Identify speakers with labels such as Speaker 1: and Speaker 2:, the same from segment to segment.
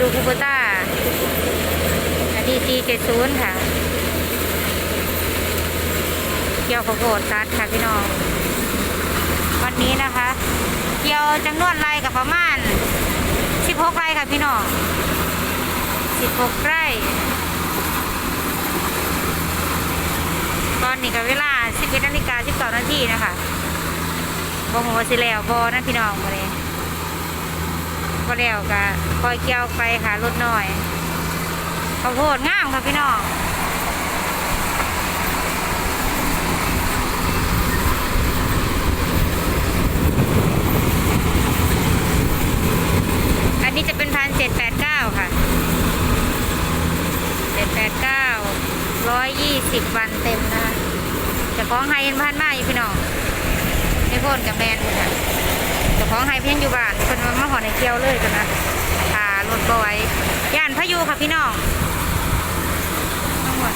Speaker 1: บูคูปุต้าดีจีเจ็ดศูนย์ค่ะ เกี่ยวข้าวโพดตัดค่ะพี่น้อง วันนี้นะคะ เกี่ยวจำนวนไรกับประมาณ16ไร่ค่ะพี่น้อง16ไร่ตอนนี้ก็เวลา11นาฬิกา12นาทีนะคะบ่หัวาสิแล้วบอนะพี่น้องมาเลย พอแล้วก็คอยเกี่ยวไปค่ะรถหน่อยข้าวโพดงามค่ะพี่น้องอันนี้จะเป็นพันเจ็ดแปดเก้าค่ะเจ็ดแปดเก้าร้อยยี่สิบวันเต็มนะคะเจะของไฮเอ็นพันมาอยู่พี่น้องไม่พ้นกับแมนค่ะ ของไฮเพียงอยู่บ้านคนมามาหอในเกียวเลยกันนะพารถบไหอยย่านพายุค่ะพี่น้องทั้งหมด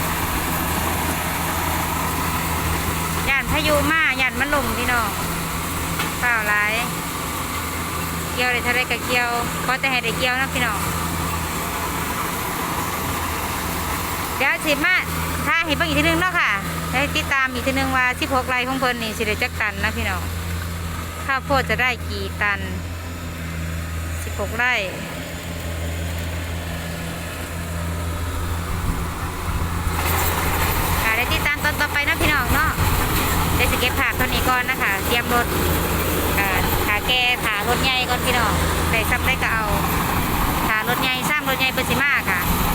Speaker 1: ย่านพายุมาย่านมันลมพี่น้องเปล่าหลายเกี่ยวได้เท่าไรก็เกี่ยวเพราะแต่ให้ได้เกี่ยวนะพี่น้องเดี๋ยวสิมาถ้าเห็นเบิ่งอีกทีนึงเนาะค่ะได้ติดตามอีกทีนึงว่า16ไร่ของเพิ่นนี่สิได้จักตันนะพี่น้อง ข้าวโพดจะได้กี่ตัน 16 ไร่ ค่ะได้ติดตามตอนต่อไปนะพี่น้องเนาะเดี๋ยวสิเก็บผักเท่านี้ก่อนนะคะ เตรียมรถอ่าขาแกขารถใหญ่ก่อนพี่น้องได้ซ้ำได้ก็เอาขารถใหญ่สร้างรถใหญ่เป็นสิมาค่ะค่ะโอเคค่ะ